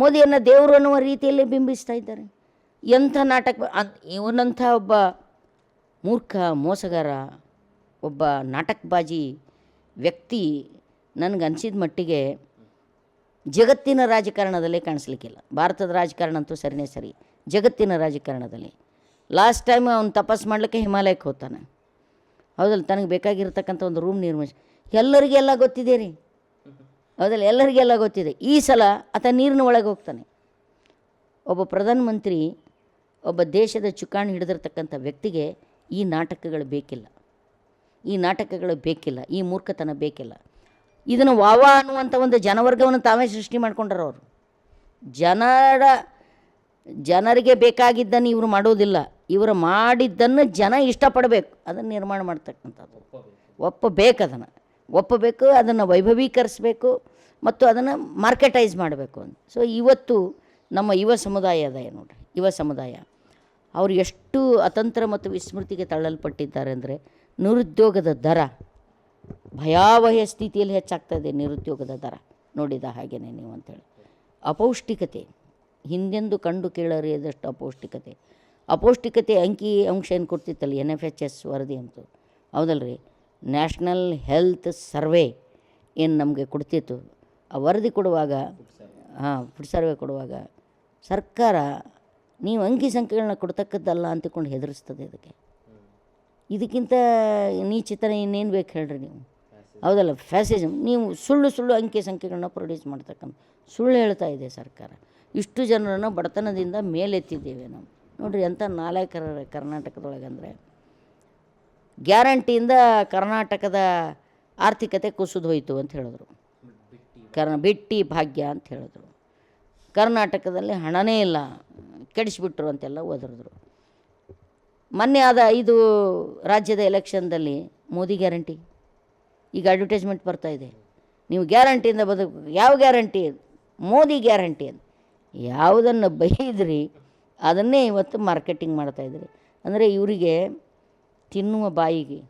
ಮೋದಿಯನ್ನು ದೇವರು ಅನ್ನುವ ರೀತಿಯಲ್ಲಿ ಬಿಂಬಿಸ್ತಾ ಇದ್ದಾರೆ. ಎಂಥ ನಾಟಕ ಇವನಂಥ ಒಬ್ಬ ಮೂರ್ಖ, ಮೋಸಗಾರ, ಒಬ್ಬ ನಾಟಕಬಾಜಿ ವ್ಯಕ್ತಿ ನನಗನ್ಸಿದ ಮಟ್ಟಿಗೆ ಜಗತ್ತಿನ ರಾಜಕಾರಣದಲ್ಲೇ ಕಾಣಿಸ್ಲಿಕ್ಕಿಲ್ಲ. ಭಾರತದ ರಾಜಕಾರಣ ಅಂತೂ ಸರಿನೇ ಸರಿ. ಜಗತ್ತಿನ ರಾಜಕಾರಣದಲ್ಲಿ. ಲಾಸ್ಟ್ ಟೈಮ್ ಅವ್ನು ತಪಸ್ ಮಾಡಲಿಕ್ಕೆ ಹಿಮಾಲಯಕ್ಕೆ ಹೋಗ್ತಾನೆ. ಹೌದಲ್ಲ, ತನಗೆ ಬೇಕಾಗಿರ್ತಕ್ಕಂಥ ಒಂದು ರೂಮ್ ನಿರ್ಮಿಸಿ ಎಲ್ಲರಿಗೆಲ್ಲ ಗೊತ್ತಿದೆ ರೀ. ಹೌದಲ್ಲ? ಎಲ್ಲರಿಗೆಲ್ಲ ಗೊತ್ತಿದೆ. ಈ ಸಲ ಆತ ನೀರಿನ ಒಳಗೆ ಹೋಗ್ತಾನೆ. ಒಬ್ಬ ಪ್ರಧಾನಮಂತ್ರಿ, ಒಬ್ಬ ದೇಶದ ಚುಕ್ಕಾಣಿ ಹಿಡಿದಿರ್ತಕ್ಕಂಥ ವ್ಯಕ್ತಿಗೆ ಈ ನಾಟಕಗಳು ಬೇಕಿಲ್ಲ. ಈ ನಾಟಕಗಳು ಬೇಕಿಲ್ಲ. ಈ ಮೂರ್ಖತನ ಬೇಕಿಲ್ಲ. ಇದನ್ನು ವಾವ ಅನ್ನುವಂಥ ಒಂದು ಜನವರ್ಗವನ್ನು ತಾವೇ ಸೃಷ್ಟಿ ಮಾಡಿಕೊಂಡ್ರು ಅವರು. ಜನರ, ಜನರಿಗೆ ಬೇಕಾಗಿದ್ದನ್ನು ಇವರು ಮಾಡೋದಿಲ್ಲ. ಇವರು ಮಾಡಿದ್ದನ್ನು ಜನ ಇಷ್ಟಪಡಬೇಕು. ಅದನ್ನು ನಿರ್ಮಾಣ ಮಾಡ್ತಕ್ಕಂಥದ್ದು. ಒಪ್ಪಬೇಕು ಅದನ್ನು ಒಪ್ಪಬೇಕು, ಅದನ್ನು ವೈಭವೀಕರಿಸಬೇಕು ಮತ್ತು ಅದನ್ನು ಮಾರ್ಕೆಟೈಸ್ ಮಾಡಬೇಕು ಅಂತ. ಸೊ ಇವತ್ತು ನಮ್ಮ ಯುವ ಸಮುದಾಯ ಅದ ನೋಡಿರಿ? ಯುವ ಸಮುದಾಯ. ಅವರು ಎಷ್ಟು ಅತಂತ್ರ ಮತ್ತು ವಿಸ್ಮೃತಿಗೆ ತಳ್ಳಲ್ಪಟ್ಟಿದ್ದಾರೆ ಅಂದರೆ ನಿರುದ್ಯೋಗದ ದರ ಭಯಾವಹ ಸ್ಥಿತಿಯಲ್ಲಿ ಹೆಚ್ಚಾಗ್ತಾ ಇದೆ ನಿರುದ್ಯೋಗದ ದರ. ನೋಡಿದ ಹಾಗೇನೆ ನೀವು ಅಂತೇಳಿ. ಅಪೌಷ್ಟಿಕತೆ, ಹಿಂದೆಂದು ಕಂಡು ಕೇಳರಿಯದಷ್ಟು ಅಪೌಷ್ಟಿಕತೆ. ಅಪೌಷ್ಟಿಕತೆ ಅಂಕಿ ಅಂಶ ಏನು ಕೊಡ್ತಿತ್ತಲ್ಲ ಎನ್ ಎಫ್ ಎಚ್ ಎಸ್ ವರದಿ ಅಂತೂ. ಹೌದಲ್ರಿ? ನ್ಯಾಷನಲ್ ಹೆಲ್ತ್ ಸರ್ವೆ ಏನು ನಮಗೆ ಕೊಡ್ತಿತ್ತು, ಆ ವರದಿ ಕೊಡುವಾಗ, ಹಾಂ ಫುಡ್ ಸರ್ವೆ ಕೊಡುವಾಗ ಸರ್ಕಾರ ನೀವು ಅಂಕಿ ಸಂಖ್ಯೆಗಳನ್ನ ಕೊಡ್ತಕ್ಕದ್ದಲ್ಲ ಅಂತಕೊಂಡು ಹೆದರಿಸ್ತದೆ ಇದಕ್ಕೆ. ಇದಕ್ಕಿಂತ ನೀಚಿತನ ಇನ್ನೇನು ಬೇಕು ಹೇಳ್ರಿ ನೀವು? ಹೌದಲ್ಲ ಫ್ಯಾಸಿಸಮ್ ನೀವು ಸುಳ್ಳು ಸುಳ್ಳು ಅಂಕಿ ಸಂಖ್ಯೆಗಳನ್ನ ಪ್ರೊಡ್ಯೂಸ್ ಮಾಡ್ತಕ್ಕಂಥ ಸುಳ್ಳು ಹೇಳ್ತಾ ಇದೆ ಸರ್ಕಾರ. ಇಷ್ಟು ಜನರನ್ನು ಬಡತನದಿಂದ ಮೇಲೆತ್ತಿದ್ದೇವೆ ನಾವು. ನೋಡಿರಿ ಎಂಥ ನಾಲ್ಕರ ಕರ್ನಾಟಕದೊಳಗೆ ಅಂದರೆ ಗ್ಯಾರಂಟಿಯಿಂದ ಕರ್ನಾಟಕದ ಆರ್ಥಿಕತೆ ಕುಸಿದು ಹೋಯಿತು ಅಂತ ಹೇಳಿದ್ರು. ಕರ್ನ ಬಿಟ್ಟಿ ಭಾಗ್ಯ ಅಂತ ಹೇಳಿದ್ರು. ಕರ್ನಾಟಕದಲ್ಲಿ ಹಣನೇ ಇಲ್ಲ, ಕೆಡಿಸಿಬಿಟ್ರು ಅಂತೆಲ್ಲ ಓದಿದ್ರು ಮೊನ್ನೆ ಆದ ಐದು ರಾಜ್ಯದ ಎಲೆಕ್ಷನ್ದಲ್ಲಿ ಮೋದಿ ಗ್ಯಾರಂಟಿ. ಈಗ ಅಡ್ವರ್ಟೈಸ್ಮೆಂಟ್ ಇದೆ. ನೀವು ಗ್ಯಾರಂಟಿಯಿಂದ ಬದುಕು, ಯಾವ ಗ್ಯಾರಂಟಿ? ಮೋದಿ ಗ್ಯಾರಂಟಿ ಅಂತ. ಯಾವುದನ್ನು ಬೈದ್ರಿ, ಅದನ್ನೇ ಇವತ್ತು ಮಾರ್ಕೆಟಿಂಗ್ ಮಾಡ್ತಾಯಿದ್ರಿ ಅಂದರೆ ಇವರಿಗೆ ತಿನ್ನುವ ಬಾಯಿಗೆ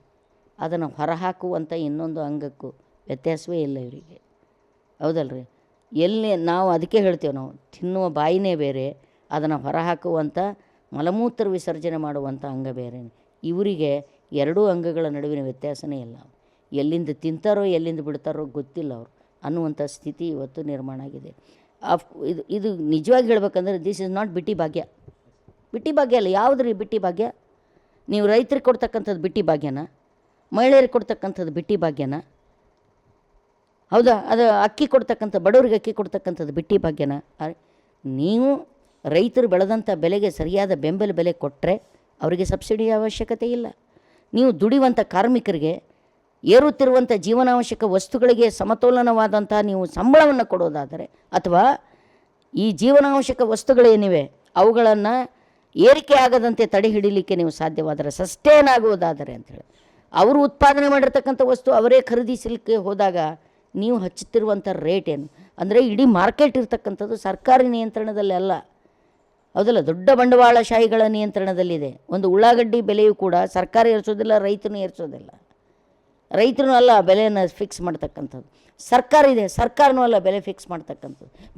ಅದನ್ನು ಹೊರಹಾಕುವಂಥ ಇನ್ನೊಂದು ಅಂಗಕ್ಕೂ ವ್ಯತ್ಯಾಸವೇ ಇಲ್ಲ ಇವರಿಗೆ. ಹೌದಲ್ರಿ? ಎಲ್ಲಿ ನಾವು ಅದಕ್ಕೆ ಹೇಳ್ತೇವೆ ನಾವು, ತಿನ್ನುವ ಬಾಯಿನೇ ಬೇರೆ, ಅದನ್ನು ಹೊರಹಾಕುವಂಥ ಮಲಮೂತ್ರ ವಿಸರ್ಜನೆ ಮಾಡುವಂಥ ಅಂಗ ಬೇರೆ. ಇವರಿಗೆ ಎರಡೂ ಅಂಗಗಳ ನಡುವಿನ ವ್ಯತ್ಯಾಸನೇ ಇಲ್ಲ. ಎಲ್ಲಿಂದ ತಿಂತಾರೋ, ಎಲ್ಲಿಂದ ಬಿಡ್ತಾರೋ ಗೊತ್ತಿಲ್ಲ ಅವರು ಅನ್ನುವಂಥ ಸ್ಥಿತಿ ಇವತ್ತು ನಿರ್ಮಾಣ ಆಗಿದೆ. ಆಫ್ ಇದು ಇದು ನಿಜವಾಗಿ ಹೇಳ್ಬೇಕಂದ್ರೆ ದಿಸ್ ಇಸ್ ನಾಟ್ ಬಿಟ್ಟಿ ಭಾಗ್ಯ ಬಿಟ್ಟಿ ಭಾಗ್ಯ ಅಲ್ಲ ಯಾವುದ್ರಿ ಬಿಟ್ಟಿ ಭಾಗ್ಯ ನೀವು ರೈತರಿಗೆ ಕೊಡ್ತಕ್ಕಂಥದ್ದು ಬಿಟ್ಟಿ ಭಾಗ್ಯನ, ಮಹಿಳೆಯರಿಗೆ ಕೊಡ್ತಕ್ಕಂಥದ್ದು ಬಿಟ್ಟಿ ಭಾಗ್ಯನ, ಹೌದಾ? ಅದು ಅಕ್ಕಿ ಕೊಡ್ತಕ್ಕಂಥ, ಬಡವರಿಗೆ ಅಕ್ಕಿ ಕೊಡ್ತಕ್ಕಂಥದ್ದು ಬಿಟ್ಟಿ ಭಾಗ್ಯನ. ನೀವು ರೈತರು ಬೆಳೆದಂಥ ಬೆಲೆಗೆ ಸರಿಯಾದ ಬೆಂಬಲ ಬೆಲೆ ಕೊಟ್ಟರೆ ಅವರಿಗೆ ಸಬ್ಸಿಡಿ ಅವಶ್ಯಕತೆ ಇಲ್ಲ. ನೀವು ದುಡಿಯುವಂಥ ಕಾರ್ಮಿಕರಿಗೆ ಏರುತ್ತಿರುವಂಥ ಜೀವನಾವಶ್ಯಕ ವಸ್ತುಗಳಿಗೆ ಸಮತೋಲನವಾದಂಥ ನೀವು ಸಂಬಳವನ್ನು ಕೊಡೋದಾದರೆ, ಅಥವಾ ಈ ಜೀವನಾವಶ್ಯಕ ವಸ್ತುಗಳೇನಿವೆ, ಅವುಗಳನ್ನು ಏರಿಕೆ ಆಗದಂತೆ ತಡೆ ಹಿಡಿಲಿಕ್ಕೆ ನೀವು ಸಾಧ್ಯವಾದರೆ ಸಸ್ಟೇನ್ ಆಗುವುದಾದರೆ ಅಂಥೇಳಿ ಅವರು ಉತ್ಪಾದನೆ ಮಾಡಿರ್ತಕ್ಕಂಥ ವಸ್ತು ಅವರೇ ಖರೀದಿಸಲಿಕ್ಕೆ ಹೋದಾಗ ನೀವು ಹಚ್ಚುತ್ತಿರುವಂಥ ರೇಟ್ ಏನು? ಅಂದರೆ ಇಡೀ ಮಾರ್ಕೆಟ್ ಇರ್ತಕ್ಕಂಥದ್ದು ಸರ್ಕಾರಿ ನಿಯಂತ್ರಣದಲ್ಲಿ ಅಲ್ಲ. ಹೌದಲ್ಲ? ದೊಡ್ಡ ಬಂಡವಾಳಶಾಹಿಗಳ ನಿಯಂತ್ರಣದಲ್ಲಿದೆ. ಒಂದು ಉಳ್ಳಾಗಡ್ಡಿ ಬೆಲೆಯೂ ಕೂಡ ಸರ್ಕಾರ ಏರಿಸೋದಿಲ್ಲ, ರೈತನು ಏರಿಸೋದಿಲ್ಲ. ರೈತರು ಅಲ್ಲ, ಬೆಲೆಯನ್ನು ಫಿಕ್ಸ್ ಮಾಡ್ತಕ್ಕಂಥದ್ದು. ಸರ್ಕಾರ ಇದೆ, ಸರ್ಕಾರನೂ ಅಲ್ಲ, ಬೆಲೆ ಫಿಕ್ಸ್ ಮಾಡ್ತಕ್ಕಂಥದ್ದು.